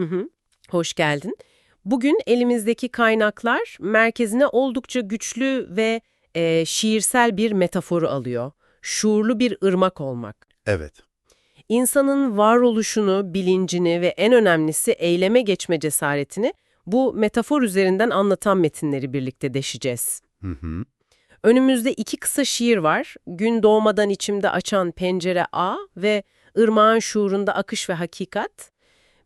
Hı hı. Hoş geldin. Bugün elimizdeki kaynaklar merkezine oldukça güçlü ve e, şiirsel bir metaforu alıyor. Şuurlu bir ırmak olmak. Evet. İnsanın varoluşunu, bilincini ve en önemlisi eyleme geçme cesaretini bu metafor üzerinden anlatan metinleri birlikte deşeceğiz. Hı hı. Önümüzde iki kısa şiir var. Gün doğmadan içimde açan pencere A ve ırmağın şuurunda akış ve hakikat.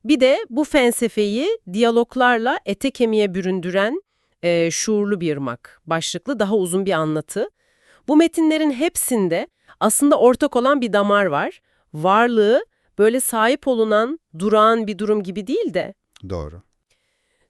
Bir de bu felsefeyi diyaloglarla ete kemiğe büründüren e, şuurlu bir ırmak. Başlıklı daha uzun bir anlatı. Bu metinlerin hepsinde aslında ortak olan bir damar var. Varlığı böyle sahip olunan, durağan bir durum gibi değil de Doğru.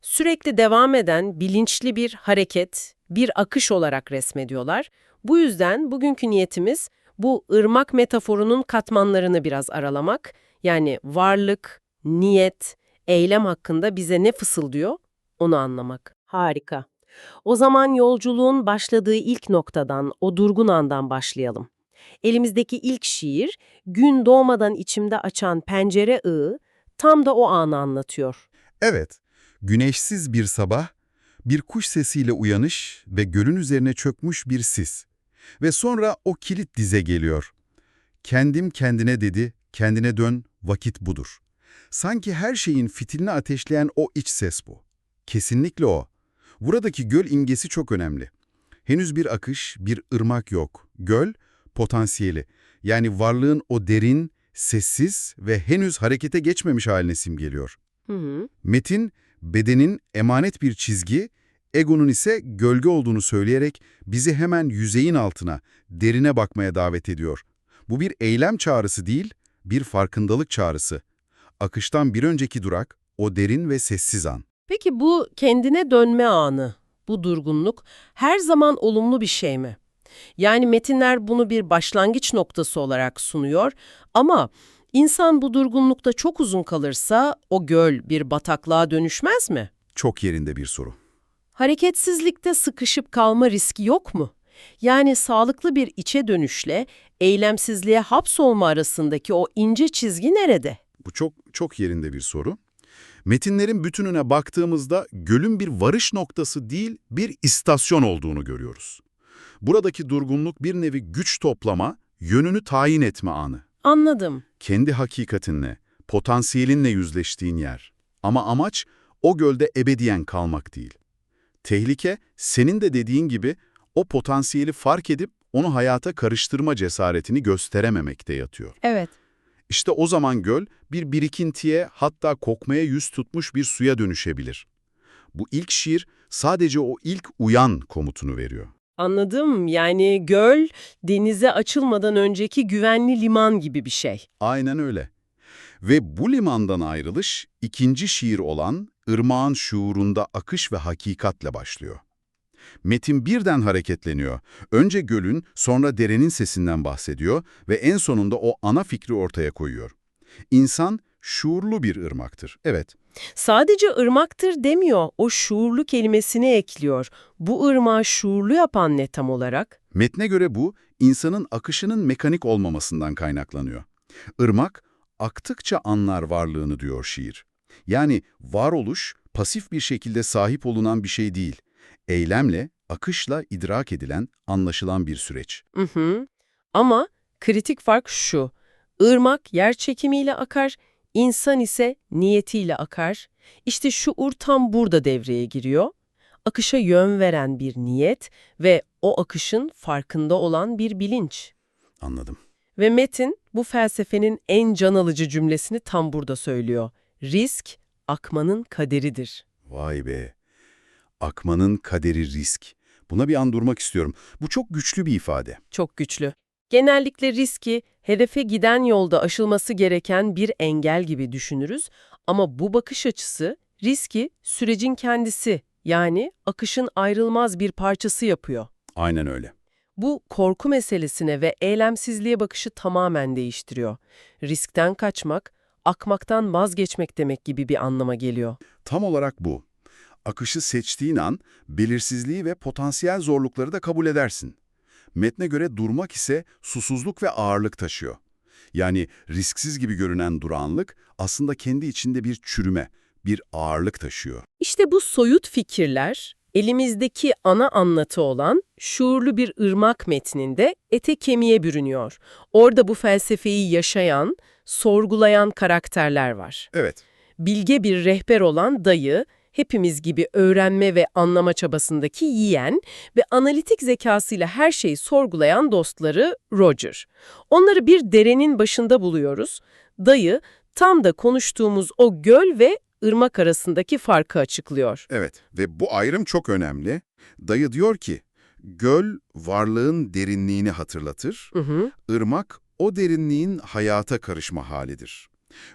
sürekli devam eden bilinçli bir hareket, bir akış olarak resmediyorlar. Bu yüzden bugünkü niyetimiz bu ırmak metaforunun katmanlarını biraz aralamak. Yani varlık, niyet, eylem hakkında bize ne fısıldıyor onu anlamak. Harika. O zaman yolculuğun başladığı ilk noktadan, o durgun andan başlayalım. Elimizdeki ilk şiir, gün doğmadan içimde açan pencere ığı, tam da o anı anlatıyor. Evet. Güneşsiz bir sabah, bir kuş sesiyle uyanış ve gölün üzerine çökmüş bir sis. Ve sonra o kilit dize geliyor. Kendim kendine dedi, kendine dön, vakit budur. Sanki her şeyin fitilini ateşleyen o iç ses bu. Kesinlikle o. Buradaki göl imgesi çok önemli. Henüz bir akış, bir ırmak yok. Göl, potansiyeli. Yani varlığın o derin, sessiz ve henüz harekete geçmemiş haline simgeliyor. Hı hı. Metin, bedenin emanet bir çizgi, egonun ise gölge olduğunu söyleyerek bizi hemen yüzeyin altına, derine bakmaya davet ediyor. Bu bir eylem çağrısı değil, bir farkındalık çağrısı. Akıştan bir önceki durak, o derin ve sessiz an. Peki bu kendine dönme anı, bu durgunluk her zaman olumlu bir şey mi? Yani metinler bunu bir başlangıç noktası olarak sunuyor ama insan bu durgunlukta çok uzun kalırsa o göl bir bataklığa dönüşmez mi? Çok yerinde bir soru. Hareketsizlikte sıkışıp kalma riski yok mu? Yani sağlıklı bir içe dönüşle eylemsizliğe hapsolma arasındaki o ince çizgi nerede? Bu çok çok yerinde bir soru. Metinlerin bütününe baktığımızda gölün bir varış noktası değil, bir istasyon olduğunu görüyoruz. Buradaki durgunluk bir nevi güç toplama, yönünü tayin etme anı. Anladım. Kendi hakikatinle, potansiyelinle yüzleştiğin yer. Ama amaç o gölde ebediyen kalmak değil. Tehlike, senin de dediğin gibi o potansiyeli fark edip onu hayata karıştırma cesaretini gösterememekte yatıyor. Evet. İşte o zaman göl bir birikintiye hatta kokmaya yüz tutmuş bir suya dönüşebilir. Bu ilk şiir sadece o ilk uyan komutunu veriyor. Anladım. Yani göl denize açılmadan önceki güvenli liman gibi bir şey. Aynen öyle. Ve bu limandan ayrılış ikinci şiir olan ırmağın şuurunda akış ve hakikatle başlıyor. Metin birden hareketleniyor. Önce gölün, sonra derenin sesinden bahsediyor ve en sonunda o ana fikri ortaya koyuyor. İnsan şuurlu bir ırmaktır. Evet, Sadece ırmaktır demiyor, o şuurlu kelimesini ekliyor. Bu ırmağı şuurlu yapan ne tam olarak? metne göre bu, insanın akışının mekanik olmamasından kaynaklanıyor. Irmak, aktıkça anlar varlığını diyor şiir. Yani varoluş, pasif bir şekilde sahip olunan bir şey değil. Eylemle, akışla idrak edilen, anlaşılan bir süreç. Hı hı. Ama kritik fark şu. Irmak yer çekimiyle akar, insan ise niyetiyle akar. İşte şuur tam burada devreye giriyor. Akışa yön veren bir niyet ve o akışın farkında olan bir bilinç. Anladım. Ve Metin bu felsefenin en can alıcı cümlesini tam burada söylüyor. Risk, akmanın kaderidir. Vay be. Akmanın kaderi risk. Buna bir an durmak istiyorum. Bu çok güçlü bir ifade. Çok güçlü. Genellikle riski, hedefe giden yolda aşılması gereken bir engel gibi düşünürüz. Ama bu bakış açısı, riski sürecin kendisi, yani akışın ayrılmaz bir parçası yapıyor. Aynen öyle. Bu korku meselesine ve eylemsizliğe bakışı tamamen değiştiriyor. Riskten kaçmak, akmaktan vazgeçmek demek gibi bir anlama geliyor. Tam olarak bu. Akışı seçtiğin an belirsizliği ve potansiyel zorlukları da kabul edersin. Metne göre durmak ise susuzluk ve ağırlık taşıyor. Yani risksiz gibi görünen durağanlık aslında kendi içinde bir çürüme, bir ağırlık taşıyor. İşte bu soyut fikirler elimizdeki ana anlatı olan şuurlu bir ırmak metninde ete kemiğe bürünüyor. Orada bu felsefeyi yaşayan, sorgulayan karakterler var. Evet. Bilge bir rehber olan dayı, hepimiz gibi öğrenme ve anlama çabasındaki yiyen ve analitik zekasıyla her şeyi sorgulayan dostları Roger. Onları bir derenin başında buluyoruz. Dayı, tam da konuştuğumuz o göl ve ırmak arasındaki farkı açıklıyor. Evet ve bu ayrım çok önemli. Dayı diyor ki, göl varlığın derinliğini hatırlatır, Hı hı. ırmak o derinliğin hayata karışma halidir.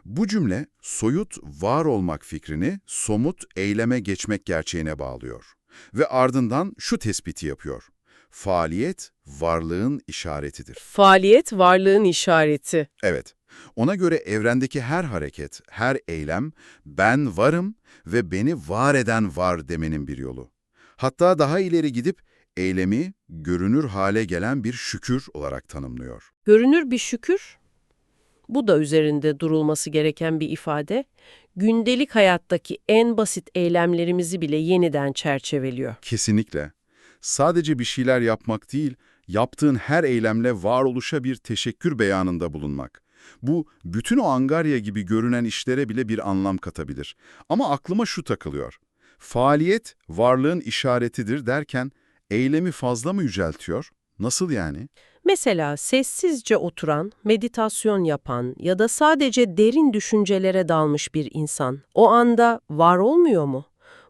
Bu cümle soyut var olmak fikrini somut eyleme geçmek gerçeğine bağlıyor. Ve ardından şu tespiti yapıyor. Faaliyet varlığın işaretidir. Faaliyet varlığın işareti. Evet, ona göre evrendeki her hareket, her eylem ben varım ve beni var eden var demenin bir yolu. Hatta daha ileri gidip eylemi görünür hale gelen bir şükür olarak tanımlıyor. Görünür bir şükür. Bu da üzerinde durulması gereken bir ifade. Gündelik hayattaki en basit eylemlerimizi bile yeniden çerçeveliyor. Kesinlikle. Sadece bir şeyler yapmak değil, yaptığın her eylemle varoluşa bir teşekkür beyanında bulunmak. Bu, bütün o angarya gibi görünen işlere bile bir anlam katabilir. Ama aklıma şu takılıyor. Faaliyet, varlığın işaretidir derken, eylemi fazla mı yüceltiyor? Nasıl yani? Mesela sessizce oturan, meditasyon yapan ya da sadece derin düşüncelere dalmış bir insan o anda var olmuyor mu?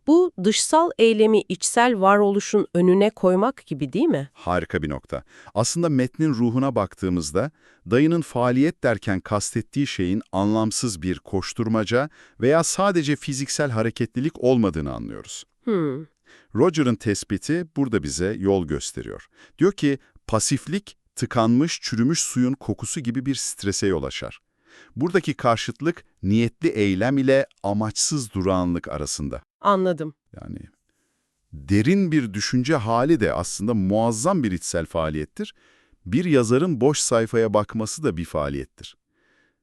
Bu dışsal eylemi içsel varoluşun önüne koymak gibi değil mi? Harika bir nokta. Aslında metnin ruhuna baktığımızda, dayının faaliyet derken kastettiği şeyin anlamsız bir koşturmaca veya sadece fiziksel hareketlilik olmadığını anlıyoruz. Hmm. Roger'ın tespiti burada bize yol gösteriyor. Diyor ki, pasiflik, tıkanmış, çürümüş suyun kokusu gibi bir strese yol açar. Buradaki karşıtlık, niyetli eylem ile amaçsız durağanlık arasında. Anladım. Yani derin bir düşünce hali de aslında muazzam bir içsel faaliyettir. Bir yazarın boş sayfaya bakması da bir faaliyettir.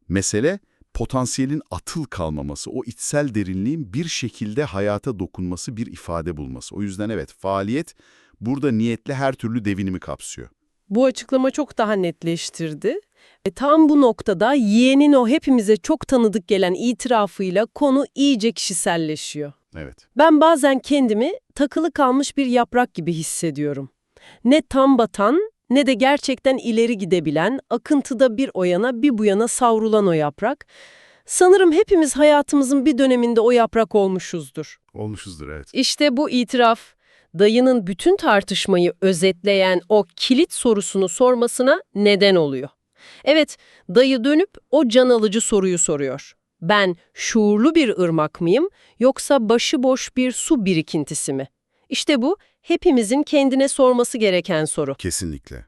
Mesele, potansiyelin atıl kalmaması, o içsel derinliğin bir şekilde hayata dokunması, bir ifade bulması. O yüzden evet, faaliyet burada niyetli her türlü devinimi kapsıyor. Bu açıklama çok daha netleştirdi. Ve tam bu noktada yeğenin o hepimize çok tanıdık gelen itirafıyla konu iyice kişiselleşiyor. Evet. Ben bazen kendimi takılı kalmış bir yaprak gibi hissediyorum. Ne tam batan ne de gerçekten ileri gidebilen, akıntıda bir o yana bir bu yana savrulan o yaprak. Sanırım hepimiz hayatımızın bir döneminde o yaprak olmuşuzdur. Olmuşuzdur, evet. İşte bu itiraf, dayının bütün tartışmayı özetleyen o kilit sorusunu sormasına neden oluyor. Evet, dayı dönüp o can alıcı soruyu soruyor. Ben şuurlu bir ırmak mıyım yoksa başıboş bir su birikintisi mi? İşte bu hepimizin kendine sorması gereken soru. Kesinlikle.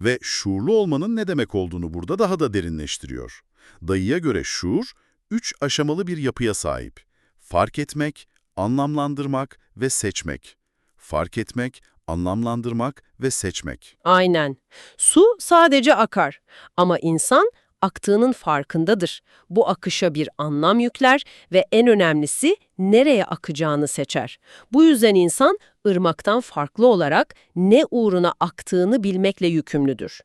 Ve şuurlu olmanın ne demek olduğunu burada daha da derinleştiriyor. Dayıya göre şuur, üç aşamalı bir yapıya sahip. Fark etmek, anlamlandırmak ve seçmek. Fark etmek, anlamlandırmak ve seçmek. Aynen. Su sadece akar ama insan aktığının farkındadır. Bu akışa bir anlam yükler ve en önemlisi nereye akacağını seçer. Bu yüzden insan ırmaktan farklı olarak ne uğruna aktığını bilmekle yükümlüdür.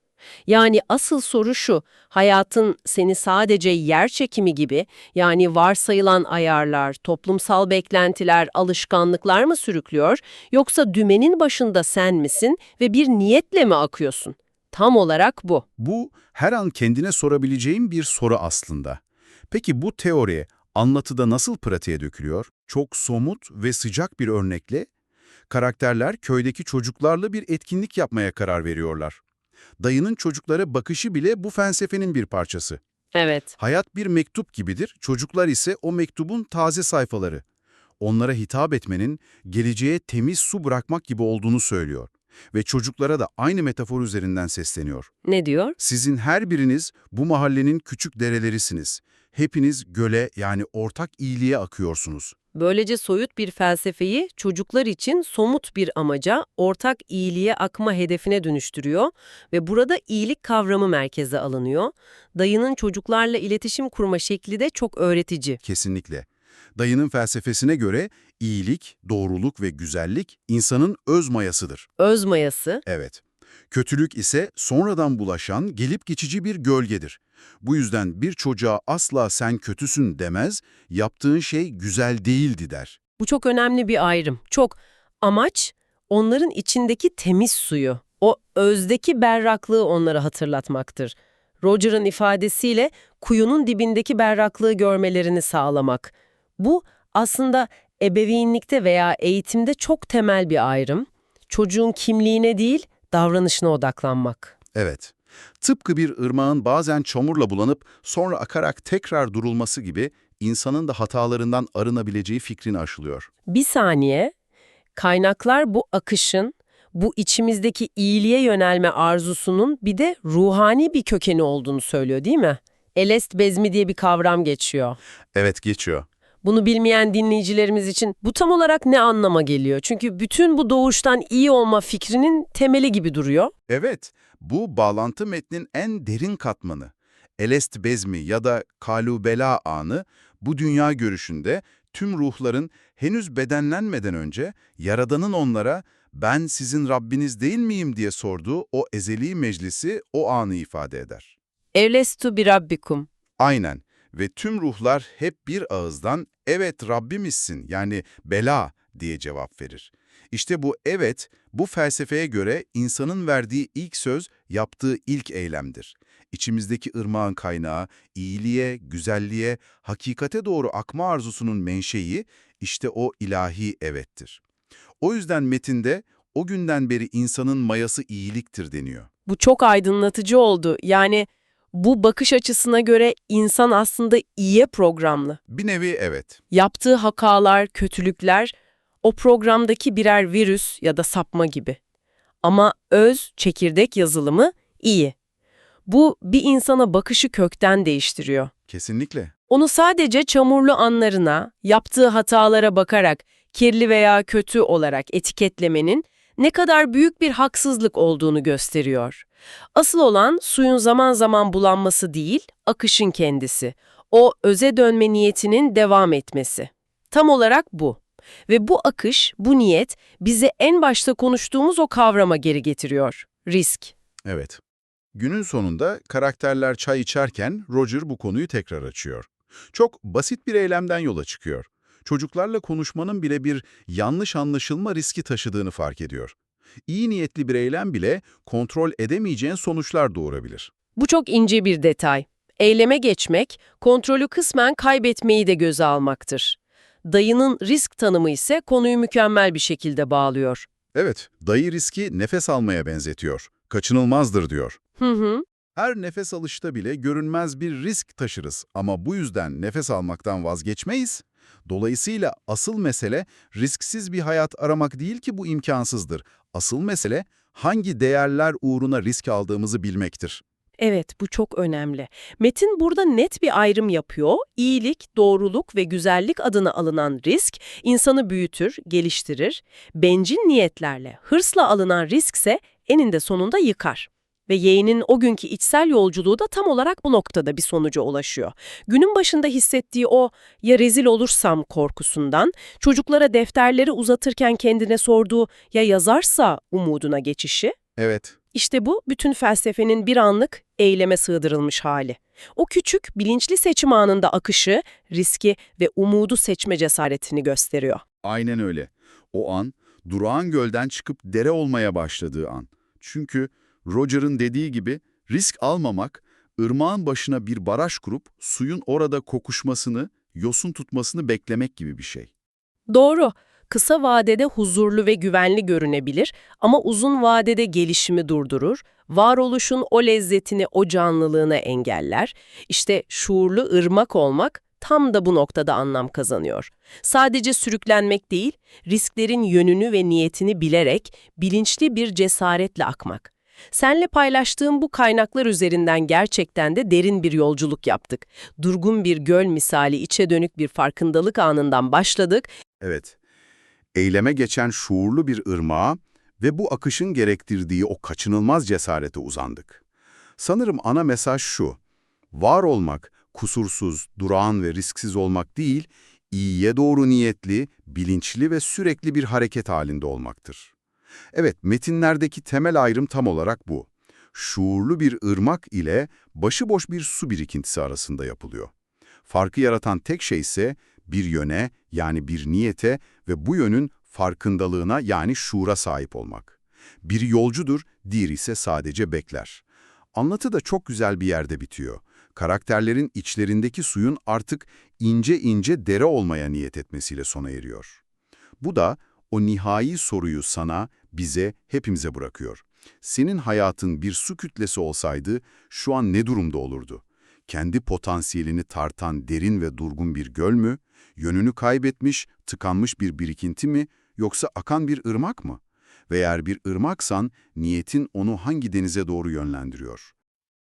Yani asıl soru şu, hayatın seni sadece yer çekimi gibi yani varsayılan ayarlar, toplumsal beklentiler, alışkanlıklar mı sürüklüyor yoksa dümenin başında sen misin ve bir niyetle mi akıyorsun? Tam olarak bu. Bu her an kendine sorabileceğin bir soru aslında. Peki bu teori anlatıda nasıl pratiğe dökülüyor? Çok somut ve sıcak bir örnekle karakterler köydeki çocuklarla bir etkinlik yapmaya karar veriyorlar. Dayının çocuklara bakışı bile bu felsefenin bir parçası. Evet. Hayat bir mektup gibidir, çocuklar ise o mektubun taze sayfaları. Onlara hitap etmenin geleceğe temiz su bırakmak gibi olduğunu söylüyor. Ve çocuklara da aynı metafor üzerinden sesleniyor. Ne diyor? Sizin her biriniz bu mahallenin küçük derelerisiniz. Hepiniz göle yani ortak iyiliğe akıyorsunuz. Böylece soyut bir felsefeyi çocuklar için somut bir amaca, ortak iyiliğe akma hedefine dönüştürüyor ve burada iyilik kavramı merkeze alınıyor. Dayının çocuklarla iletişim kurma şekli de çok öğretici. Kesinlikle. Dayının felsefesine göre iyilik, doğruluk ve güzellik insanın öz mayasıdır. Öz mayası, Evet. Kötülük ise sonradan bulaşan, gelip geçici bir gölgedir. Bu yüzden bir çocuğa asla sen kötüsün demez, yaptığın şey güzel değildi der. bu çok önemli bir ayrım. Çok. Amaç, onların içindeki temiz suyu, o özdeki berraklığı onlara hatırlatmaktır. Roger'ın ifadesiyle kuyunun dibindeki berraklığı görmelerini sağlamak. Bu aslında ebeveynlikte veya eğitimde çok temel bir ayrım. Çocuğun kimliğine değil, davranışına odaklanmak. Evet. Tıpkı bir ırmağın bazen çamurla bulanıp sonra akarak tekrar durulması gibi insanın da hatalarından arınabileceği fikrini aşılıyor. Bir saniye, kaynaklar bu akışın, bu içimizdeki iyiliğe yönelme arzusunun bir de ruhani bir kökeni olduğunu söylüyor değil mi? Elest bezmi diye bir kavram geçiyor. Evet geçiyor. Bunu bilmeyen dinleyicilerimiz için bu tam olarak ne anlama geliyor? Çünkü bütün bu doğuştan iyi olma fikrinin temeli gibi duruyor. Evet, bu bağlantı metnin en derin katmanı. Elest bezmi ya da kalubela anı bu dünya görüşünde tüm ruhların henüz bedenlenmeden önce Yaradan'ın onlara ben sizin Rabbiniz değil miyim diye sorduğu o ezeli meclisi o anı ifade eder. Evlestu bir rabbikum. Aynen ve tüm ruhlar hep bir ağızdan evet Rabbimizsin yani bela diye cevap verir. İşte bu evet bu felsefeye göre insanın verdiği ilk söz yaptığı ilk eylemdir. İçimizdeki ırmağın kaynağı, iyiliğe, güzelliğe, hakikate doğru akma arzusunun menşei işte o ilahi evettir. O yüzden metinde o günden beri insanın mayası iyiliktir deniyor. Bu çok aydınlatıcı oldu. Yani bu bakış açısına göre insan aslında iyiye programlı. Bir nevi evet. Yaptığı hakalar, kötülükler o programdaki birer virüs ya da sapma gibi. Ama öz, çekirdek yazılımı iyi. Bu bir insana bakışı kökten değiştiriyor. Kesinlikle. Onu sadece çamurlu anlarına, yaptığı hatalara bakarak kirli veya kötü olarak etiketlemenin ne kadar büyük bir haksızlık olduğunu gösteriyor. Asıl olan suyun zaman zaman bulanması değil, akışın kendisi. O öze dönme niyetinin devam etmesi. Tam olarak bu. Ve bu akış, bu niyet bizi en başta konuştuğumuz o kavrama geri getiriyor. Risk. Evet. Günün sonunda karakterler çay içerken Roger bu konuyu tekrar açıyor. Çok basit bir eylemden yola çıkıyor. Çocuklarla konuşmanın bile bir yanlış anlaşılma riski taşıdığını fark ediyor. İyi niyetli bir eylem bile kontrol edemeyeceğin sonuçlar doğurabilir. Bu çok ince bir detay. Eyleme geçmek, kontrolü kısmen kaybetmeyi de göze almaktır. Dayının risk tanımı ise konuyu mükemmel bir şekilde bağlıyor. Evet, dayı riski nefes almaya benzetiyor. Kaçınılmazdır diyor. Hı hı. Her nefes alışta bile görünmez bir risk taşırız ama bu yüzden nefes almaktan vazgeçmeyiz. Dolayısıyla asıl mesele risksiz bir hayat aramak değil ki bu imkansızdır. Asıl mesele hangi değerler uğruna risk aldığımızı bilmektir. Evet, bu çok önemli. Metin burada net bir ayrım yapıyor. İyilik, doğruluk ve güzellik adına alınan risk insanı büyütür, geliştirir. Bencil niyetlerle, hırsla alınan riskse eninde sonunda yıkar. Ve yeğenin o günkü içsel yolculuğu da tam olarak bu noktada bir sonuca ulaşıyor. Günün başında hissettiği o ya rezil olursam korkusundan, çocuklara defterleri uzatırken kendine sorduğu ya yazarsa umuduna geçişi, Evet, işte bu bütün felsefenin bir anlık eyleme sığdırılmış hali. O küçük, bilinçli seçim anında akışı, riski ve umudu seçme cesaretini gösteriyor. aynen öyle. O an, durağan gölden çıkıp dere olmaya başladığı an. Çünkü Roger'ın dediği gibi risk almamak, ırmağın başına bir baraj kurup suyun orada kokuşmasını, yosun tutmasını beklemek gibi bir şey. Doğru, kısa vadede huzurlu ve güvenli görünebilir ama uzun vadede gelişimi durdurur, varoluşun o lezzetini, o canlılığını engeller. İşte şuurlu ırmak olmak tam da bu noktada anlam kazanıyor. Sadece sürüklenmek değil, risklerin yönünü ve niyetini bilerek bilinçli bir cesaretle akmak. Senle paylaştığım bu kaynaklar üzerinden gerçekten de derin bir yolculuk yaptık. Durgun bir göl misali içe dönük bir farkındalık anından başladık Evet, eyleme geçen şuurlu bir ırmağa ve bu akışın gerektirdiği o kaçınılmaz cesarete uzandık. Sanırım ana mesaj şu, var olmak, kusursuz, durağan ve risksiz olmak değil, iyiye doğru niyetli, bilinçli ve sürekli bir hareket halinde olmaktır. Evet, metinlerdeki temel ayrım tam olarak bu. Şuurlu bir ırmak ile başıboş bir su birikintisi arasında yapılıyor. Farkı yaratan tek şey ise bir yöne yani bir niyete ve bu yönün farkındalığına yani şuura sahip olmak. Biri yolcudur, diğeri ise sadece bekler. Anlatı da çok güzel bir yerde bitiyor. Karakterlerin içlerindeki suyun artık ince ince dere olmaya niyet etmesiyle sona eriyor. Bu da o nihai soruyu sana, bize, hepimize bırakıyor. Senin hayatın bir su kütlesi olsaydı şu an ne durumda olurdu? Kendi potansiyelini tartan derin ve durgun bir göl mü? Yönünü kaybetmiş, tıkanmış bir birikinti mi? Yoksa akan bir ırmak mı? Ve eğer bir ırmaksan, niyetin onu hangi denize doğru yönlendiriyor?